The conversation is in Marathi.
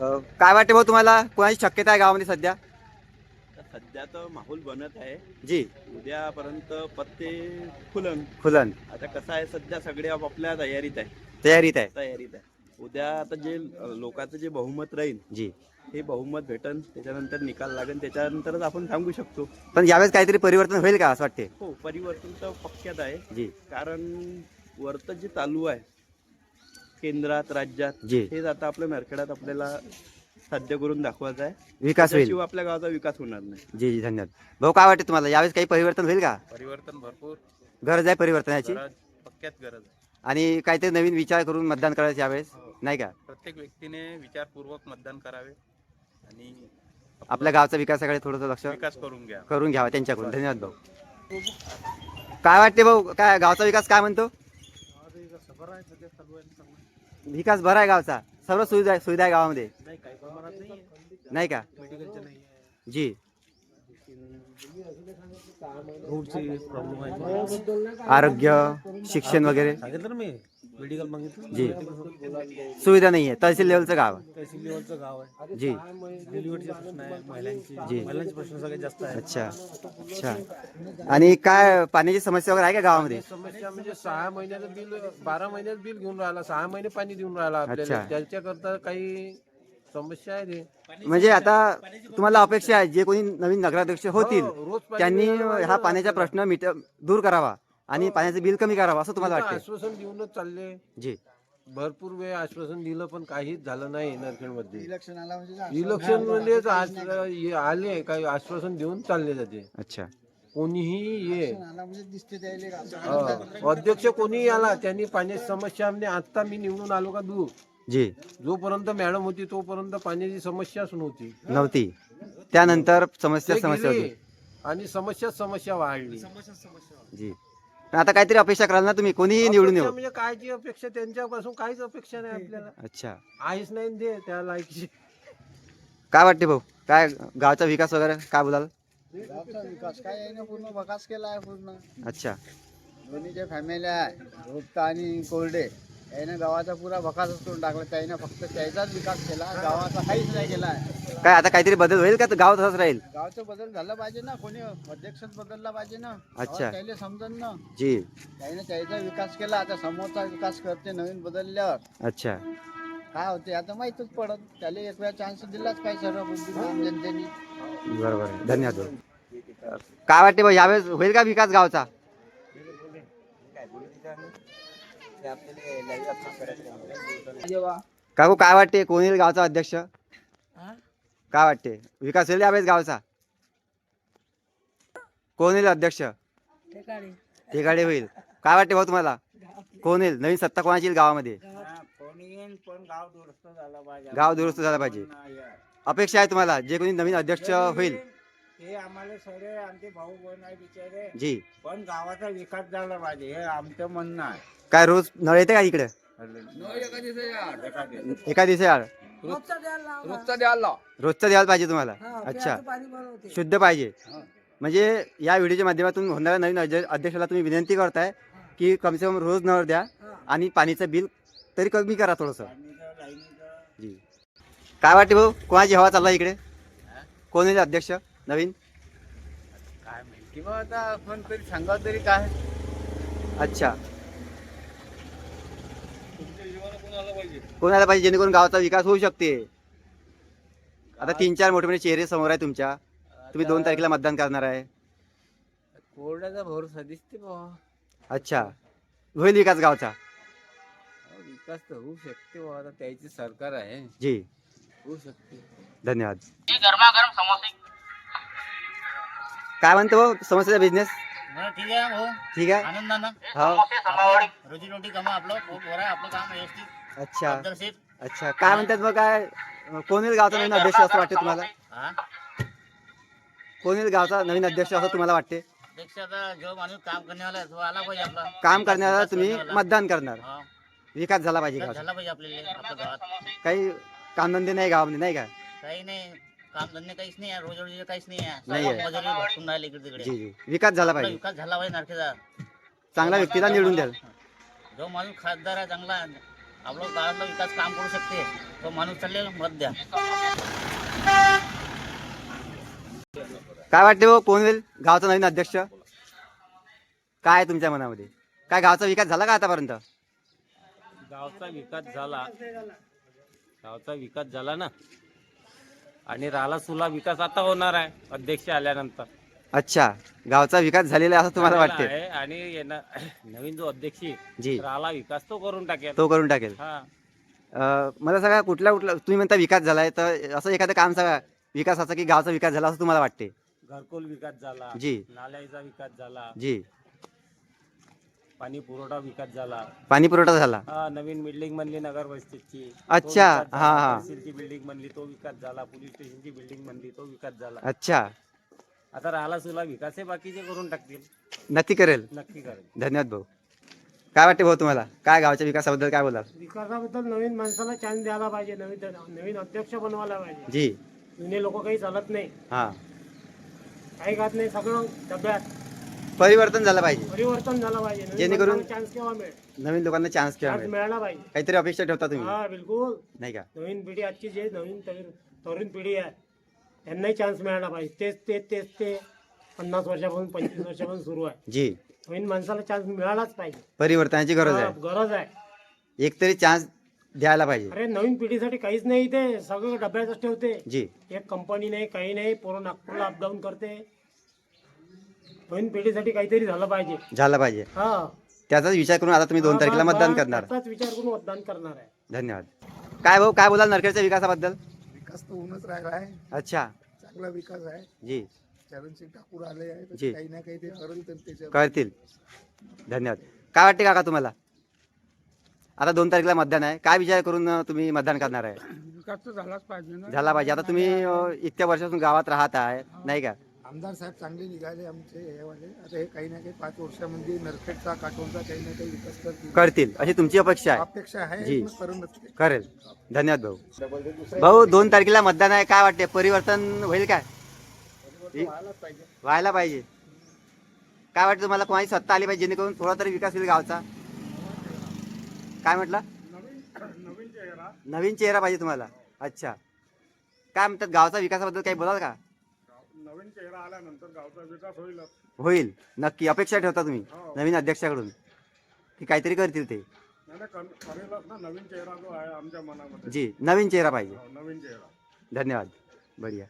काय वाटते भाऊ तुम्हाला? कोणाची शक्यता आहे गावामध्ये सध्या? सध्या तर माहोल बनत आहे. जी. उद्यापर्यंत पत्ते फुलन. खुलन आता कसं आहे सध्या सगळे आपापल्या तयारीत आहे. तयारीत आहे. तयारीत आहे. उद्या आता जे लोकांचं जे बहुमत राहील जी. हे बहुमत भेटन त्याच्यानंतर निकाल लागेल त्याच्यानंतरच आपण सांगू शकतो. पण यावेळेस काहीतरी परिवर्तन होईल का असं वाटते हो परिवर्तन तर पक्क्यात आहे. जी. कारण वरतं जे चालू आहे केंद्रात राज्यात. जी. हेच आता आपल्या मेरखेड्यात आपल्याला साध्य करून दाखवायचं आहे. विकास होईल. त्याशिवाय आपल्या गावाचा विकास होणार नाही. जी जी धन्यवाद. भाऊ काय वाटते तुम्हाला? यावेळेस काही परिवर्तन होईल का? परिवर्तन भरपूर. गरज आहे परिवर्तनाची? गरज पक्क्यात गरज आहे. आणि काहीतरी नवीन विचार करून मतदान करायचं यावेळेस? नाही का? प्रत्येक व्यक्तीने विचारपूर्वक मतदान करावे. आणि आपल्या गावचा विकासाकडे थोडंसं लक्ष विकास करून घ्या. करून घ्यावा त्यांच्याकडून. धन्यवाद भाऊ. काय वाटते भाऊ? काय गावचा विकास काय म्हणतो? विकास बरा आहे गावचा. सर्व सुविधा सुविधा आहे गावामध्ये. नाही का? जी. रोडची प्रॉब्लेम आहे. आरोग्य शिक्षण वगैरे. सांगितलं ना मी मेडिकल मागितलं जी. सुविधा नाही आहे तहसील लेवलचं गाव आहे. तहसील लेवलचं गाव आहे. जी. डिलिव्हरीचे प्रश्न आहे महिलांची. जी. महिलांचे प्रश्न सगळ्यात जास्त आहे अच्छा. अच्छा. आणि काय पाण्याची समस्या वगैरे आहे का गावामध्ये? समस्या म्हणजे सहा महिन्याचं बिल बारा महिन्याचं बिल घेऊन राहिला सहा महिने पाणी देऊन राहिला आपल्याला. अच्छा. त्याच्याकरता काही समस्या आहे ते म्हणजे आता तुम्हाला अपेक्षा आहे जे कोणी नवीन नगराध्यक्ष होतील हो, रोज पाणी त्यांनी हा पाण्याचा प्रश्न मिट दूर करावा आणि पाण्याचं बिल कमी करावं असं तुम्हाला वाटतं आश्वासन देऊनच चालले. जी. भरपूर वेळ आश्वासन दिलं पण काहीच झालं नाही नरखेडमध्ये इलेक्शन आला म्हणजे इलेक्शन म्हणजे आज हे आले काही आश्वासन देऊन चालले जाते. अच्छा. कोणीही ये. आला म्हणजे दिसते त्याले का? हा. अध्यक्ष कोणी आला त्यांनी पाण्याची समस्या म्हणजे आता मी निवडून आलो का दूर? जी. जोपर्यंत मॅडम होती तोपर्यंत पाण्याची समस्याच नव्हती नव्हती. त्यानंतर समस्या ते समस्या गेले होती. आणि समस्या समस्या वाढली. जी. पण आता काहीतरी अपेक्षा कराल ना तुम्ही? कोणीही निवडून अपेक्षा येऊ? म्हणजे कायची अपेक्षा? त्यांच्यापासून काहीच अपेक्षा नाही आपल्याला. अच्छा. आहेच नाही दे त्या लायकीची. काय वाटते भाऊ? काय गावचा विकास वगैरे? काय बोलाल? गावचा विकास. काय आहे ना पूर्ण विकास केला आहे पूर्ण. अच्छा. दोन्ही जे फॅमिली आहे. गुप्ता आणि कोरडे. याने गावाचा पुरा विकासच करून टाकला. त्याने फक्त त्याचाच विकास केला. गावाचा काहीच नाही केला. काय आता काहीतरी बदल होईल का? तर गाव तसंच राहील. गावचा बदल झाला पाहिजे ना. कोणी अध्यक्षच बदलला पाहिजे ना. अच्छा. त्याला समजन ना. जी. त्याने त्याचा विकास केला. आता समोरचा विकास करते नवीन बदलल्यावर. अच्छा. काय होते आता माहीतच पडत. त्याला एक वेळा चान्स दिलाच पाहिजे सर्व बुद्धिमान जनतेने बरोबर आहे. धन्यवाद. भाऊ काय वाटते भाऊ यावेळेस होईल का विकास गावचा? काकू काय वाटते? कोण येईल गावचा अध्यक्ष? काय वाटते? विकास होईल यावेळेस गावचा? कोण येईल अध्यक्ष? ठिकाणी होईल. काय वाटते भाऊ तुम्हाला? कोण येईल? नवीन सत्ता कोणाची येईल गावामध्ये? गाव दुरुस्त झाला पाहिजे. गाव दुरुस्त झाला पाहिजे अपेक्षा आहे तुम्हाला? जे कोणी नवीन अध्यक्ष होईल. हे आम्हाला सगळे आमचे भाऊ आहे बिचारे. जी. पण गावाचा विकास झाला पाहिजे हे आमचं म्हणणं आहे. काय रोज नळ येते का इकडे? एका दिवशी आड रोजचा द्यायला रोजचं द्यायला पाहिजे तुम्हाला? अच्छा. शुद्ध पाहिजे. म्हणजे या व्हिडिओच्या माध्यमातून होणाऱ्या नवीन अध्य- अध्यक्षाला तुम्ही विनंती करताय की कम से कम रोज नळ द्या आणि पाणीचं बिल तरी कमी करा थोडंसं. जी. काय वाटते भाऊ? कोणाची हवा चालला इकडे? कोण येईल अध्यक्ष? नवीन? काय माहिती बा आता आपण तरी सांगा तरी काय. अच्छा. कोणाला पाहिजे जेणेकरून गावाचा विकास होऊ शकते. आता तीन चार मोठे मोठे चेहरे समोर आहे तुमच्या. तुम्ही दोन तारखेला मतदान करणार आहे. कोरड्याचा भरोसा दिसते बा अच्छा. होईल विकास गावचा. विकास तर होऊ शकते बा आता त्याची सरकार आहे. जी. होऊ शकते. धन्यवाद. काय म्हणतो भाऊ? समस्याचा बिझनेस ठीक आहे भाऊ? ठीक आहे. आनंदानं हो. रोजी रोटी कमा आपलं खूप बरं आहे. आपलं काम व्यवस्थित. अच्छा. अच्छा. काय म्हणतात मग काय कोण येईल गावचा नवीन अध्यक्ष असं वाटते तुम्हाला? कोण येईल गावचा नवीन अध्यक्ष असं तुम्हाला वाटते? काम करण्याला तुम्ही. मतदान करणार. विकास झाला पाहिजे गावचा झाला पाहिजे आपल्याला आपल्या गावात. काही कामधंदे नाही गावामध्ये नाही का? काही नाही. काम धंदे काहीच नाही रोज रोजी काहीच नाही विकास झाला पाहिजे. विकास झाला पाहिजे चांगल्या व्यक्तीला निवडून द्याल. जो माणूस खासदार आहे चांगला आपलं गावातला विकास काम करू शकते तो माणूस चाललेला मत द्या। काय वाटते हो कोण होईल? गावचा नवीन अध्यक्ष? काय आहे तुमच्या मनामध्ये? काय गावचा विकास झाला का आतापर्यंत? गावचा विकास झाला. गावचा विकास झाला ना? आणि राला सुला विकास आता होणार आहे अध्यक्ष आल्यानंतर. अच्छा गावचा विकास झालेला आहे असं तुम्हाला झालेला वाटते आहे आणि नवीन जो अध्यक्ष येईल, जी. राला विकास तो करून टाकेल. तो करून टाकेल. हा. अं, मला सांगा कुठला कुठला तुम्ही म्हणता विकास झालाय तर असं एखादं काम सांगा विकासाचा की गावचा विकास झाला असं तुम्हाला वाटते घरकुल विकास झाला जी. नाल्याचा विकास झाला जी. पाणी पुरवठा विकास झाला. पाणी पुरवठा झाला. हा नवीन बिल्डिंग बनली नगर वस्तीची तो अच्छा, विकास झाला. हा, हा. तहसीलची बिल्डिंग बनली तो विकास झाला पोलीस स्टेशनची बिल्डिंग बनली तो विकास झाला. अच्छा. आता राहिला सुला विकास हे बाकीचे करून टाकतील? नक्की करेल. नक्की करेल. धन्यवाद भाऊ. काय वाटते भाऊ तुम्हाला? काय गावच्या विकासाबद्दल काय बोलाल? विकासाबद्दल नवीन माणसाला चान्स द्यायला पाहिजे नवीन नवीन अध्यक्ष बनवायला पाहिजे. जी. जुने लोक काही चालत नाही. हा. काही खात नाही सगळं डब्यात. परिवर्तन झालं पाहिजे. परिवर्तन झालं पाहिजे. नवीन जेणेकरून- चान्स केव्हा मिळेल? नवीन लोकांना चान्स केव्हा चान्स मिळेल? मिळाला पाहिजे. काहीतरी अपेक्षा ठेवता तुम्ही? हा बिलकुल. नाही का? नवीन पिढी आजची जे नवीन तरुण तरुण पिढी आहे. त्यांनाही चान्स मिळाला पाहिजे. तेच तेच तेच ते पन्नास वर्षापासून पंचवीस वर्षापासून सुरू आहे. जी. नवीन माणसाला चान्स मिळालाच पाहिजे. परिवर्तनाची गरज हा, आहे गरज आहे. एक तरी चान्स द्यायला पाहिजे. अरे नवीन पिढीसाठी काहीच नाही ते सगळं डब्यातच ठेवते. जी. एक कंपनी नाही काही नाही. पोरं नागपूरला अपडाऊन करते. नवीन पिढीसाठी काहीतरी झालं पाहिजे. झालं पाहिजे. हा. त्याचाच विचार करून आता तुम्ही दोन तारखेला मतदान करणार. त्याचाच विचार करून मतदान करणार आहे. धन्यवाद. काय भाऊ काय बोलाल नरखेडच्या विकासाबद्दल? विकास तर होऊनच राहिला आहे. अच्छा. चांगला विकास आहे. जी. चरणसिंग ठाकूर आले आहे तर जी. काही ना काही ते करेल तर त्याच्या करतील. धन्यवाद. काय वाटते काका तुम्हाला? आता दोन तारखेला मतदान आहे. काय विचार करून अं, तुम्ही मतदान करणार आहे? विकास तर झालाच पाहिजे ना. झाला पाहिजे. आता तुम्ही अं, इतक्या वर्षापासून गावात राहत आहे. नाही का? आमदार साहेब चांगले निघाले आमचे हे वाले आता हे काही ना काही पाच वर्षामध्ये नरखेडचा काटोनचा काही ना काही विकास करतील. करतील. अशी तुमची अपेक्षा आहे? अपेक्षा आहे जी. करूनच ते. करेल. धन्यवाद भाऊ. भाऊ दोन तारखेला मतदान आहे. काय वाटते परिवर्तन होईल काय? व्हायला पाहिजे. काय वाटतं तुम्हाला? कोणाची सत्ता आली पाहिजे? जेणेकरून थोडा तरी विकास होईल गावचा? काय म्हटलं? नवीन चेहरा पाहिजे तुम्हाला. अच्छा. काय म्हणतात? गावचा विकासाबद्दल काही बोलाल का? नवीन चेहरा आल्यानंतर गावचा विकास होईल. होईल. नक्की. अपेक्षा ठेवता तुम्ही? नवीन अध्यक्षाकडून? की काहीतरी करतील ते? नाही करेलच ना. नवीन चेहरा जो आहे आमच्या मनामध्ये. जी नवीन चेहरा पाहिजे. नवीन चेहरा. धन्यवाद. बढिया.